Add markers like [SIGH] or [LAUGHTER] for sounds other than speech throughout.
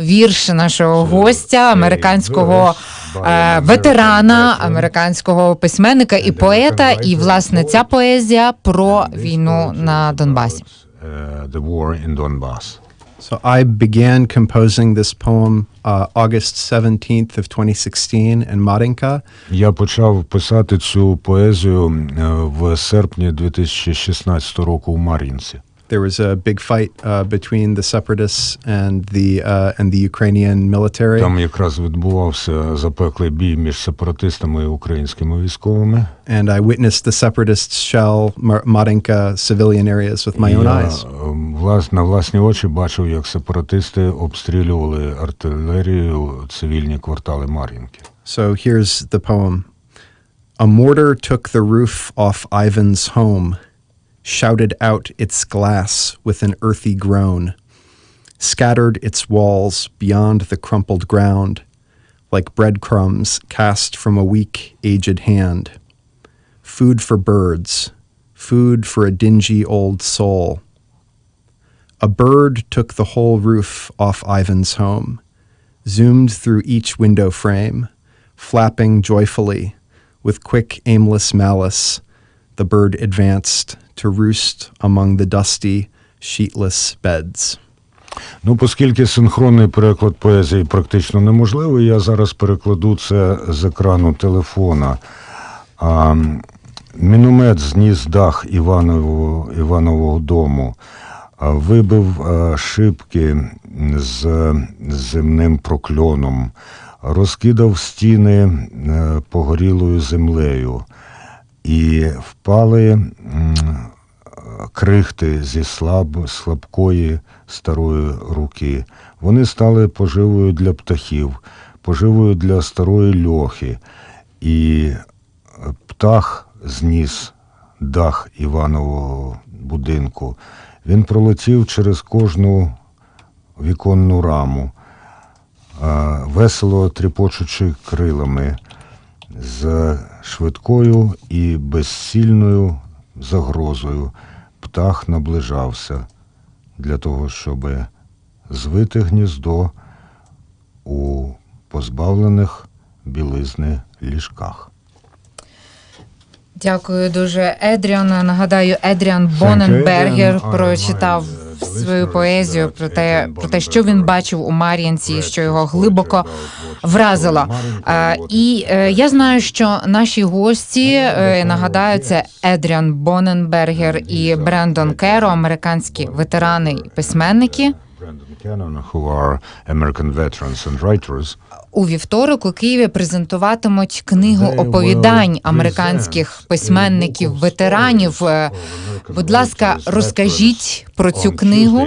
вірш нашого гостя, американського е, ветерана, американського письменника і поета. І власне ця поезія про війну на Донбасі. Uh, the war in Donbass. So I began composing this poem uh, August 17th of 2016 in Marinka. Я почав писати цю поезію е, в серпні 2016 року у Мар'їнці. There was a big fight uh, between the separatists and the uh, and the Ukrainian military. Там якраз відбувався запеклий бій між сепаратистами і українськими військовими. and I witnessed the separatists shell Mar- Marinka civilian areas with my own Я eyes. е, влас, на власні очі бачив, як сепаратисти обстрілювали артилерією цивільні квартали Мар'їнки. So here's the poem. A mortar took the roof off Ivan's home, shouted out its glass with an earthy groan, scattered its walls beyond the crumpled ground, like breadcrumbs cast from a weak, aged hand. Food for birds, food for a dingy old soul. A bird took the whole roof off Ivan's home, zoomed through each window frame, flapping joyfully with quick, aimless malice. The bird advanced to roost among the dusty, sheetless beds. Ну, оскільки синхронний переклад поезії практично неможливий, я зараз перекладу це з екрану телефона. А, міномет зніс дах Іванового, Іванового дому, вибив шибки з земним прокльоном, розкидав стіни е, погорілою землею, і впали крихти зі слаб, слабкої старої руки. Вони стали поживою для птахів, поживою для старої льохи, і е, птах зніс дах Іванового будинку. Він пролетів через кожну віконну раму, весело тріпочучи крилами, з швидкою і безсильною загрозою птах наближався для того, щоб звити гніздо у позбавлених білизни ліжках. Дякую дуже, Едріан. Нагадаю, Едріан Боненбергер прочитав свою поезію про те, про те, що він бачив у Мар'янці, що його глибоко вразило. І е, я знаю, що наші гості е, нагадаю, це Едріан Боненбергер і Брендон Керо, американські ветерани і письменники. У вівторок у Києві презентуватимуть книгу оповідань американських письменників, ветеранів. Е, Будь ласка, розкажіть про цю книгу.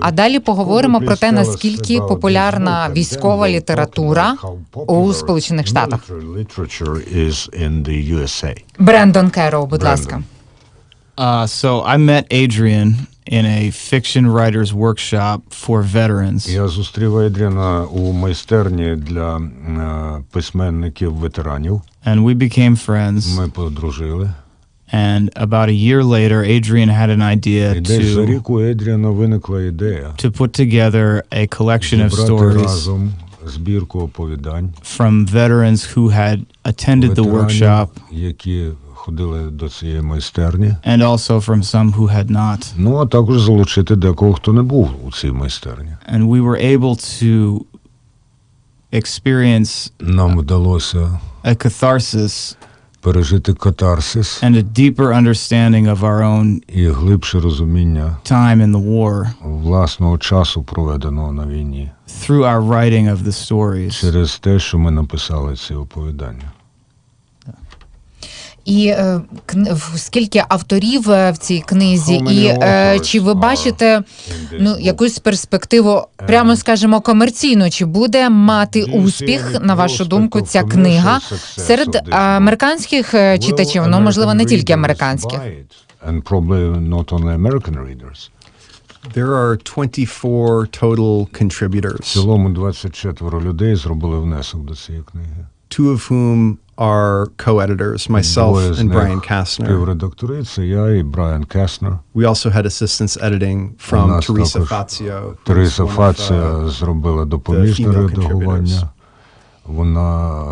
А далі поговоримо про те, наскільки популярна військова література у Сполучених Штатах. Брендон Керроу, будь ласка. Uh, so I met Adrian in a fiction writers workshop for veterans. Я зустрів Едріана у майстерні для е, письменників ветеранів. And we became friends. Ми подружили. And about a year later, Adrian had an idea І десь за to рік у Едріана виникла ідея to put together a collection of зібрати stories разом збірку оповідань from veterans who had attended the ветеранів, workshop які Ходили до цієї майстерні. and also from some who had not. Ну а також залучити декого, хто не був у цій майстерні. And we were able to experience Нам вдалося a catharsis пережити катарсис and a deeper understanding of our own і глибше розуміння time in the war власного часу, проведеного на війні, through our writing of the stories. через те, що ми написали ці оповідання. І е, скільки авторів е, в цій книзі, і е, чи ви бачите ну якусь перспективу, прямо скажімо, комерційну? Чи буде мати успіх, на вашу думку, ця книга серед американських читачів? Ну можливо, не тільки американських. There are 24 total В цілому 24 людей зробили внесок до цієї книги. two of whom are co-editors, myself Двоє з and них Brian Kastner. Співредактори це я і Брайан Кеснер. We also had assistance editing У from нас Teresa також Fazio. who's Тереса one of, Фація uh, зробила допоміжне female редагування. contributors. Вона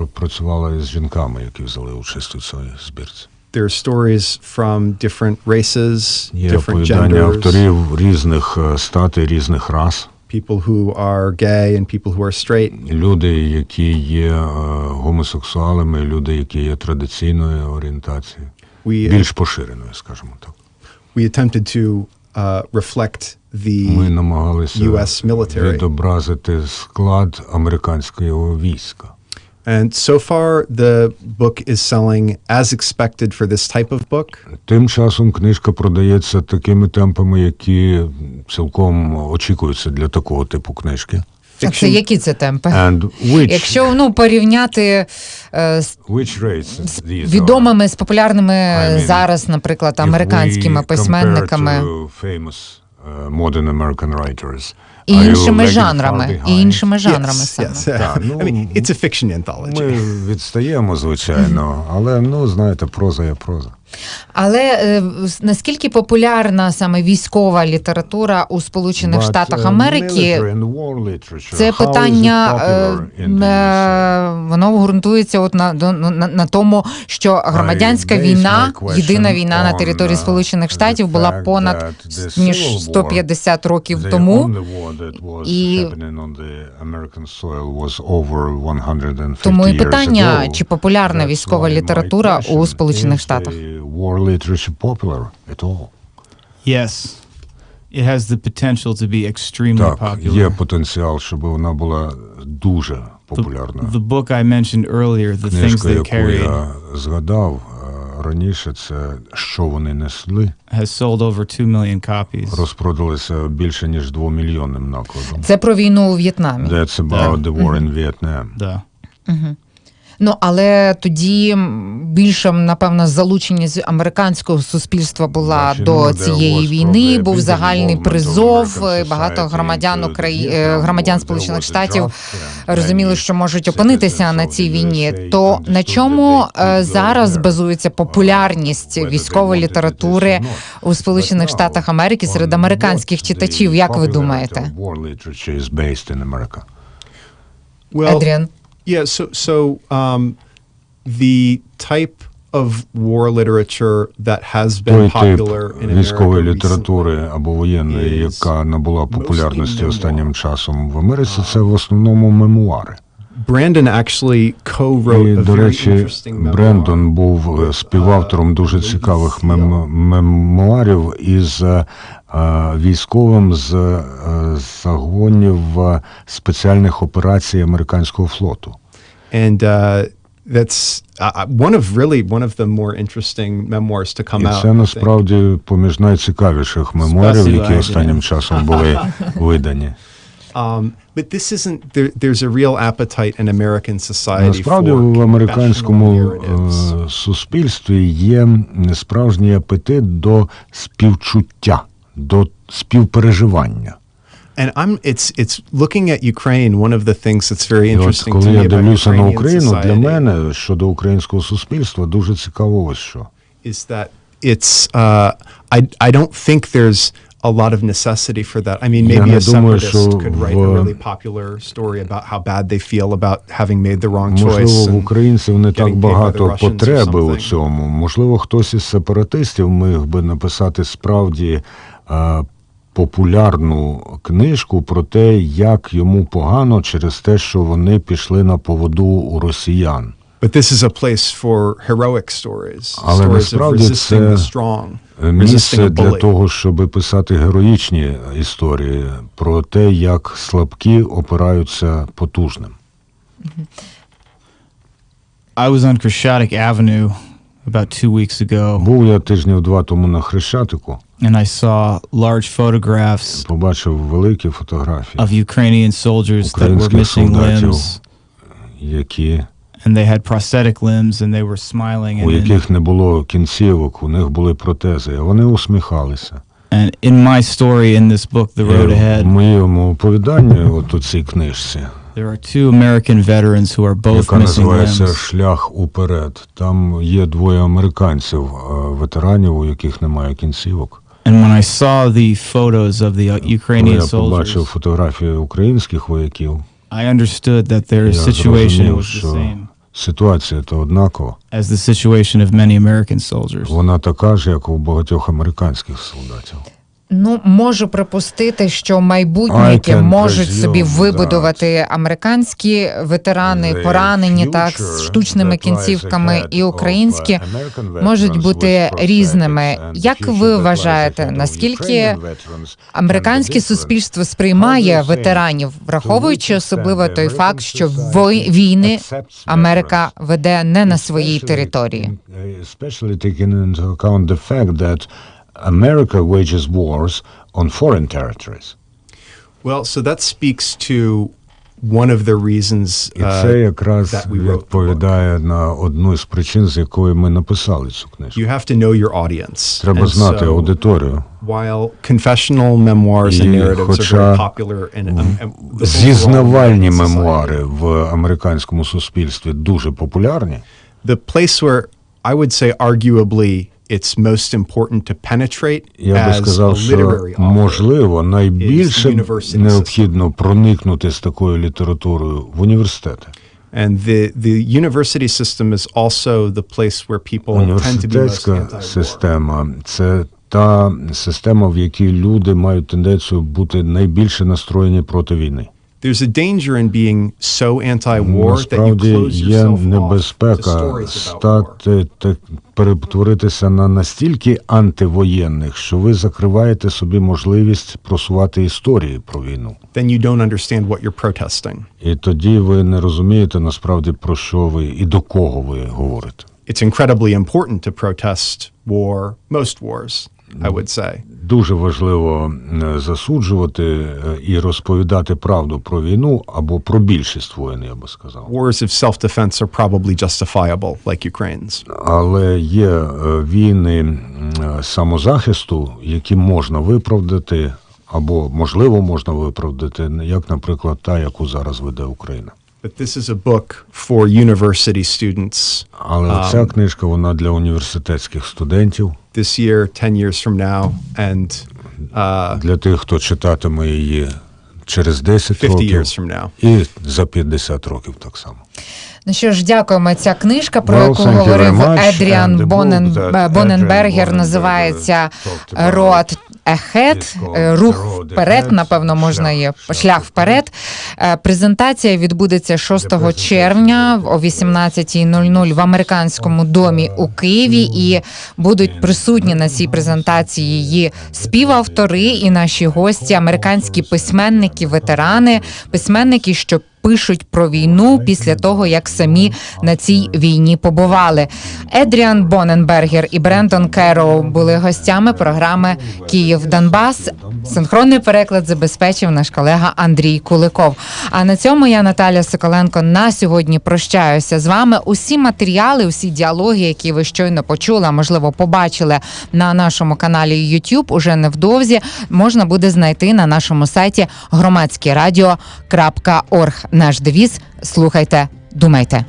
е, працювала із жінками, які взяли участь у цій збірці. There are stories from different races, Є different оповідання genders, авторів різних е, статей, різних рас. People who are gay and people who are straight. Люди, які є е, гомосексуалами, люди, які є традиційної орієнтації, We більш поширеною, скажімо так. we attempted to uh, reflect the Ми намагалися US military. відобразити склад американського війська. And so far, the book is selling as expected for this type of book. Тим часом книжка продається такими темпами, які цілком очікуються для такого типу книжки. А це які це темпи? And which, Якщо ну порівняти е, з which rates these відомими з популярними I mean, зараз, наприклад, американськими письменниками to famous, modern American writers, і іншими жанрами, і іншими жанрами yes, саме. yes. Так, ну, I mean, it's a fiction anthology. Ми відстаємо, звичайно, але ну знаєте, проза є проза. Але е, наскільки популярна саме військова література у Сполучених But, Штатах uh, Америки? Це питання, е, е, воно ґрунтується от на, до- на, на тому, що громадянська війна, єдина війна на території uh, Сполучених Штатів була понад ніж Civil War, 150 років тому. І- happening on the American soil was over 150 Тому і питання, чи популярна військова література у Сполучених Штатах? War literature popular at all? Yes. It has the potential to be extremely Так, є popular. потенціал, щоб вона була дуже популярна. The book I mentioned earlier, the things Книжка, they яку carried, я згадав е, раніше, це що вони несли, has sold over 2 million copies. розпродалися більше ніж двомільйонним накладом. Це про війну у В'єтнамі. That's about the war in Vietnam. Да. Ну але тоді більше напевно залученість американського суспільства була ну, до цієї війни. Був загальний призов. Багато громадян into the Украї... Е, громадян Сполучених Штатів розуміли, що можуть опинитися на цій війні. То на чому е, зараз базується популярність військової літератури у Сполучених Штатах Америки серед американських читачів? Як ви думаєте, of Yeah. So, so um, the type of war literature that has been popular in військової літератури або воєнної, яка набула популярності останнім часом в Америці, це в основному мемуари. Brandon actually co-wrote І, до речі. Брендон був е, співавтором дуже цікавих мем- мемуарів із е, військовим з е, загонів е, спеціальних операцій американського флоту. and uh, that's uh, one of really one of the more interesting memoirs to come І out. це насправді поміж найцікавіших мемуарів, які останнім часом були [LAUGHS] видані. Um, but this isn't there, there's a real appetite in American society Насправді в американському е, суспільстві є справжній апетит до співчуття, до співпереживання. And I'm it's it's looking at Ukraine. One of the things that's very interesting to коли me я about дивлюся на Україну, для мене щодо українського суспільства дуже цікаво ось що. is that it's uh, I I don't think there's a lot of necessity for that. I mean, Я maybe не a думаю, separatist що could write a в- really popular story about how bad they feel about having made the wrong choice. Можливо, в and- українців не так getting paid by the багато Russians or потреби у something. цьому. Можливо, хтось із сепаратистів міг би написати справді е, популярну книжку про те, як йому погано через те, що вони пішли на поводу у росіян. But this is a place for heroic stories, Але stories of насправді resisting це the strong, Е, resisting Місце для bully. того, щоб писати героїчні історії про те, як слабкі опираються потужним. I was on Crescentic Avenue about two weeks ago, Був я тижнів два тому на Хрещатику, and I saw large photographs побачив великі фотографії, of Ukrainian soldiers that were Українських missing солдатів, limbs, які, and they had prosthetic limbs, and they were smiling, у and яких не було кінцівок, у них були протези, а вони усміхалися. And in my story in this book, The Road І в Ahead, моєму оповіданні, от у цій книжці, there are two American veterans who are both яка missing називається limbs. Шлях уперед. Там є двоє американців, е, ветеранів, у яких немає кінцівок. And when I saw the photos of the uh, Коли Ukrainian я побачив soldiers, фотографії українських вояків, I understood that their я situation зрозумів, was the що same ситуація то однакова. as the situation of many American soldiers. Вона така ж, як у багатьох американських солдатів. Ну, можу припустити, що I майбутники можуть собі вибудувати американські ветерани, поранені так з штучними кінцівками, і українські uh, можуть бути різними. Як ви вважаєте, наскільки американське суспільство сприймає ветеранів, враховуючи особливо той факт, що війни Америка веде не на своїй території. in- Especially taking into account the fact that America wages wars on foreign territories. Well, so that speaks to one of the reasons І uh, це якраз that we wrote the book. відповідає на одну з причин, з якої ми написали цю книжку. You have to know your audience. Треба And знати so, аудиторію. While confessional memoirs and І narratives are хоча very popular in um, um, the overall Зізнавальні American society, мемуари в американському суспільстві дуже популярні. the place where I would say arguably it's most important to penetrate Я би сказав, що можливо найбільше необхідно проникнути з такою літературою в університети. And the, the university system is also the place where people tend to be most anti-war. система це та система, в якій люди мають тенденцію бути найбільше настроєні проти війни. There's a danger in being so anti-war that you Насправді close є yourself off to небезпека stories about war. стати так перетворитися на настільки антивоєнних, що ви закриваєте собі можливість просувати історії про війну. Then you don't understand what you're protesting. І тоді ви не розумієте насправді про що ви і до кого ви говорите. It's incredibly important to protest war, most wars, I would say. Дуже важливо е, засуджувати е, і розповідати правду про війну або про більшість воєн, я би сказав. Wars of self-defense are probably justifiable, like Ukraine's. Але є е, війни самозахисту, які можна виправдати, або можливо можна виправдати, як, наприклад, та, яку зараз веде Україна. But this is a book for university students Але ця книжка вона для університетських студентів, this year, 10 years from now, and uh, для тих, хто читатиме її через 10 50 років years from now. і за 50 років так само. Ну що ж, дякуємо. Ця книжка, про Well, яку говорив. Едріан Бонен, Боненбергер, називається Road Ahead, е, рух вперед, напевно, можна є шлях вперед. Е, Презентація відбудеться 6 червня о 18.00 в американському домі у Києві. І будуть присутні на цій презентації її співавтори і наші гості, американські письменники, ветерани, письменники, що пишуть про війну після того, як самі на цій війні побували. Едріан Боненбергер і Брентон Керроу були гостями програми Київ Донбас. Синхронний переклад забезпечив наш колега Андрій Куликов. А на цьому я Наталя Соколенко на сьогодні прощаюся з вами. Усі матеріали, усі діалоги, які ви щойно почули, можливо побачили на нашому каналі YouTube, уже невдовзі можна буде знайти на нашому сайті громадськерадіо.орг. Наш девіз слухайте, думайте.